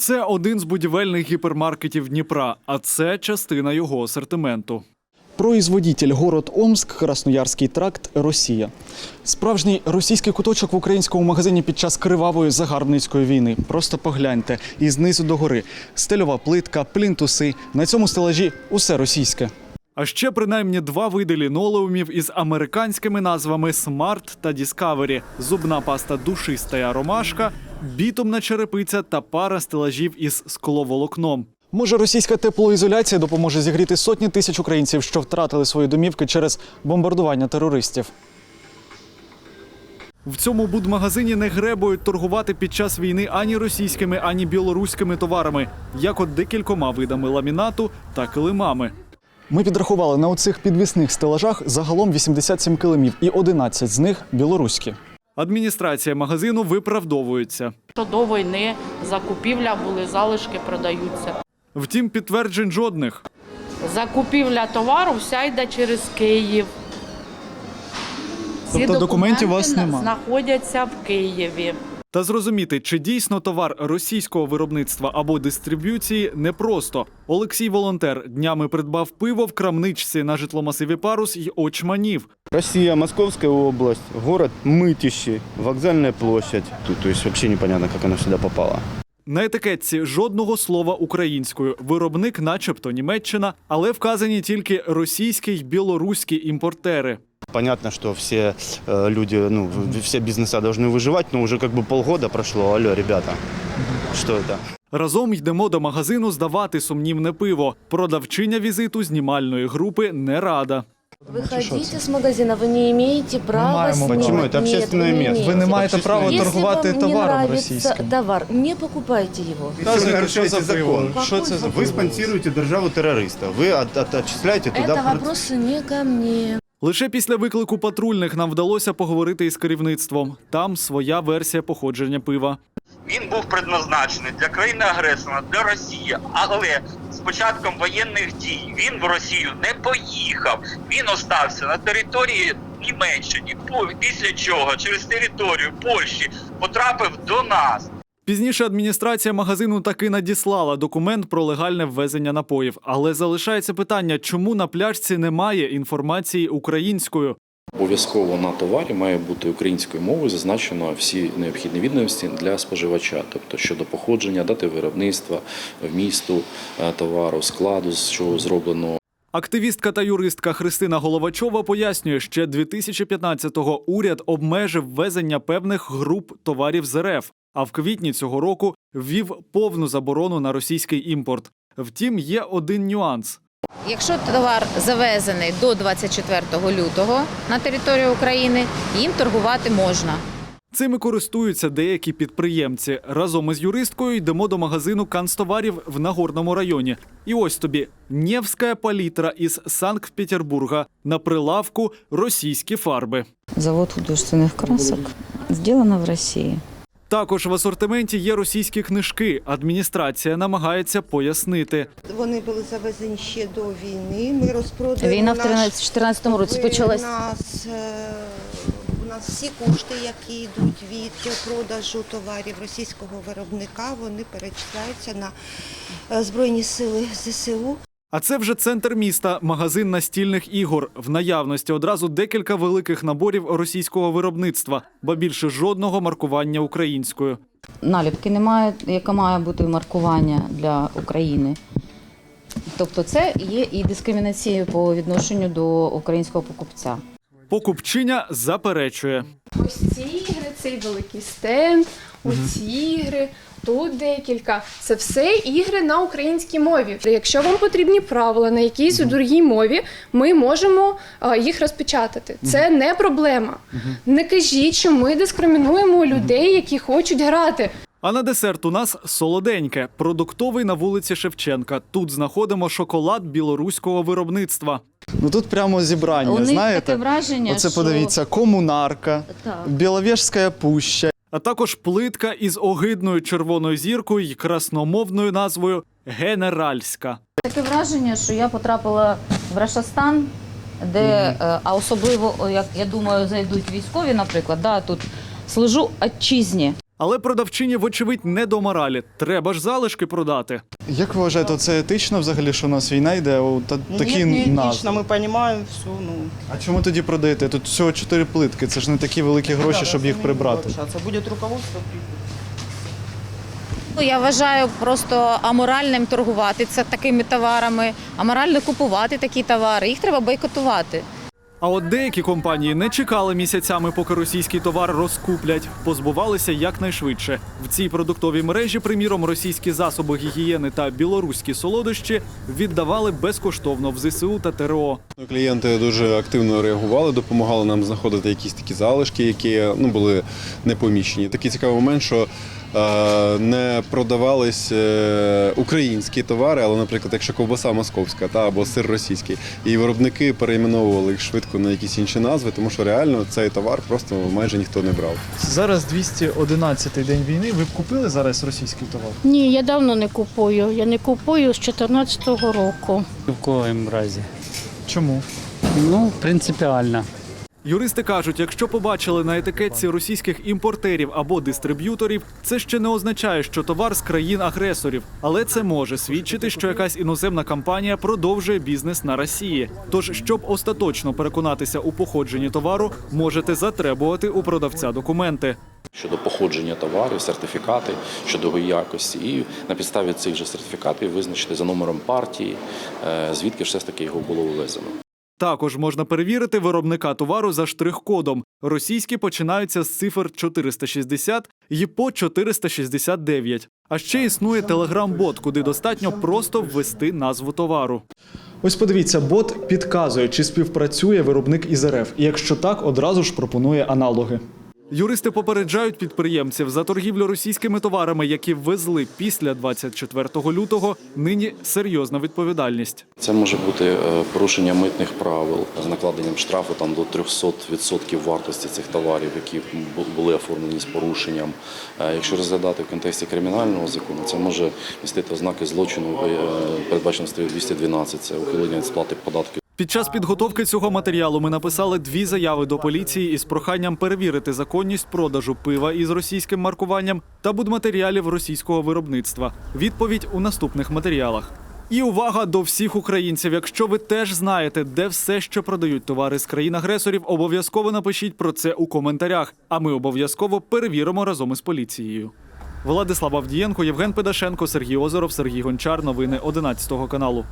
Це один з будівельних гіпермаркетів Дніпра, а це частина його асортименту. Производитель город Омск, Красноярський тракт, Росія. Справжній російський куточок в українському магазині під час кривавої загарбницької війни. Просто погляньте і знизу до гори. Стельова плитка, плінтуси. На цьому стелажі усе російське. А ще принаймні два види лінолеумів із американськими назвами Smart та Discovery, зубна паста душиста і ромашка, бітумна черепиця та пара стелажів із скловолокном. Може, російська теплоізоляція допоможе зігріти сотні тисяч українців, що втратили свої домівки через бомбардування терористів. В цьому будмагазині не гребують торгувати під час війни ані російськими, ані білоруськими товарами, як от декількома видами ламінату та килимами. Ми підрахували на оцих підвісних стелажах загалом 87 килимів, і 11 з них білоруські. Адміністрація магазину виправдовується. Що до війни закупівля були, залишки продаються. Втім, підтверджень жодних. Закупівля товару вся йде через Київ. Всі Тобто документів у вас документи знаходяться в Києві. Та зрозуміти, чи дійсно товар російського виробництва або дистриб'юції непросто. Олексій Волонтер днями придбав пиво в крамничці на житломасиві Парус й очманів. Россия, Московская область, город Мытищи, вокзальная площадь. Тут, то есть вообще непонятно, как она сюда попала. На етикетці жодного слова українською. Виробник, начебто Німеччина, але вказані тільки російські й білоруські імпортери. Понятно, что все э, люди, ну, в- все бизнеса должны выживать, но уже как бы полгода прошло. Алло, ребята, что это? Разом йдемо до магазину здавати сумнівне пиво. Продавчиня візиту знімальної групи не рада. Выходите с магазина, вы не имеете права маємо снимать. Почему? Это Нет, общественное вы не место. Ви не маєте права Если торгувати Если вам не товаром нравится російським. товар, не покупайте его. Вы нарушаете закон. Що це за Вы спонсируете державу террориста. Вы от, от- отчисляете туда... Это вопросы не ко мне. Лише після виклику патрульних нам вдалося поговорити із керівництвом. Там своя версія походження пива. Він був предназначений для країни-агресора, для Росії, але з початком воєнних дій він в Росію не поїхав. Він остався на території Німеччини, після чого через територію Польщі потрапив до нас. Пізніше адміністрація магазину таки надіслала документ про легальне ввезення напоїв. Але залишається питання, чому на пляшці немає інформації українською. Обов'язково на товарі має бути українською мовою зазначено всі необхідні відомості для споживача, тобто щодо походження, дати виробництва, вмісту е, товару, складу, з чого зроблено, Активістка та юристка Христина Головачова пояснює, ще 2015-го уряд обмежив ввезення певних груп товарів з РФ, а в квітні цього року ввів повну заборону на російський імпорт. Втім, є один нюанс. Якщо товар завезений до 24 лютого на територію України, їм торгувати можна. Цими користуються деякі підприємці. Разом із юристкою йдемо до магазину канцтоварів в Нагорному районі. І ось тобі Нєвська палітра із Санкт-Петербурга. На прилавку російські фарби. Завод художественных красок. Сделано в России. Також в асортименті є російські книжки. Адміністрація намагається пояснити. Вони були завезені ще до війни. Ми розпродаємо Війна в 2014 році почалась. У нас, е, у нас всі кошти, які йдуть від продажу товарів російського виробника, вони перечисляються на е, Збройні сили ЗСУ. А це вже центр міста, магазин настільних ігор. В наявності одразу декілька великих наборів російського виробництва, ба більше жодного маркування українською. Наліпки немає, яка має бути маркування для України. Тобто це є і дискримінацією по відношенню до українського покупця. Покупчиня заперечує. Ці ігри, цей великий стенд, оці ігри, тут декілька. Це все ігри на українській мові. Якщо вам потрібні правила на якійсь другій мові, ми можемо а, їх розпечатати. Це не проблема. Не кажіть, що ми дискримінуємо людей, які хочуть грати. А на десерт у нас солоденьке, продуктовий на вулиці Шевченка. Тут знаходимо шоколад білоруського виробництва. Ну тут прямо зібрання, У них знаєте? таке враження, Оце що подивіться, комунарка, Так. Біловежська пуща. А також плитка із огидною червоною зіркою і красномовною назвою Генеральська. таке враження, що я потрапила в Рашастан, де, е, а особливо, як я думаю, зайдуть військові, наприклад, да, тут служу отчизні. Але продавчині, вочевидь, не до моралі. Треба ж залишки продати. Як ви вважаєте, це етично взагалі, що у нас війна йде? О, та, такі назви? мы понимаем все, ну... А чому тоді продаєте? Тут всього чотири плитки. Це ж не такі великі гроші, щоб їх прибрати. Будет руководство Ну, Я вважаю просто аморальним торгувати це такими товарами, аморально купувати такі товари. Їх треба бойкотувати. А от деякі компанії не чекали місяцями, поки російський товар розкуплять, позбувалися якнайшвидше. В цій продуктовій мережі, приміром, російські засоби гігієни та білоруські солодощі віддавали безкоштовно в ЗСУ та ТРО. Клієнти дуже активно реагували, допомагали нам знаходити якісь такі залишки, які ну, були непомічені. Такий цікавий момент, що не продавались е, українські товари, але, наприклад, якщо ковбаса московська та або сир російський, і виробники перейменовували їх швидко на якісь інші назви, тому що реально цей товар просто майже ніхто не брав. Зараз 211-й день війни. Ви б купили зараз російський товар? Ні, я давно не купую. Я не купую з 2014 року. В коем разі. Чому? Ну, принципіально. Юристи кажуть, якщо побачили на етикетці російських імпортерів або дистриб'юторів, це ще не означає, що товар з країн-агресорів, але це може свідчити, що якась іноземна компанія продовжує бізнес на Росії. Тож, щоб остаточно переконатися у походженні товару, можете затребувати у продавця документи. щодо походження товарів, сертифікати щодо його якості, і на підставі цих же сертифікатів визначити за номером партії, е, звідки все ж таки його було вивезено. Також можна перевірити виробника товару за штрих-кодом. Російські починаються з цифр 460 і по 469. А ще існує телеграм-бот, куди достатньо просто ввести назву товару. Ось подивіться, бот підказує, чи співпрацює виробник із РФ. І якщо так, одразу ж пропонує аналоги. Юристи попереджають підприємців за торгівлю російськими товарами, які ввезли після 24 лютого. Нині серйозна відповідальність. Це може бути е, порушення митних правил з накладенням штрафу там до 300% вартості цих товарів, які були оформлені з порушенням. Е, Якщо розглядати в контексті кримінального закону, це може містити ознаки злочину, е, передбачено статтею 212, це ухилення від сплати податків. Під час підготовки цього матеріалу ми написали дві заяви до поліції із проханням перевірити законність продажу пива із російським маркуванням та будматеріалів російського виробництва. Відповідь у наступних матеріалах. І увага до всіх українців. Якщо ви теж знаєте, де все, що продають товари з країн-агресорів, обов'язково напишіть про це у коментарях. А ми обов'язково перевіримо разом із поліцією. Владислав Авдієнко, Євген Педашенко, Сергій Озеров, Сергій Гончар. Новини 11 каналу.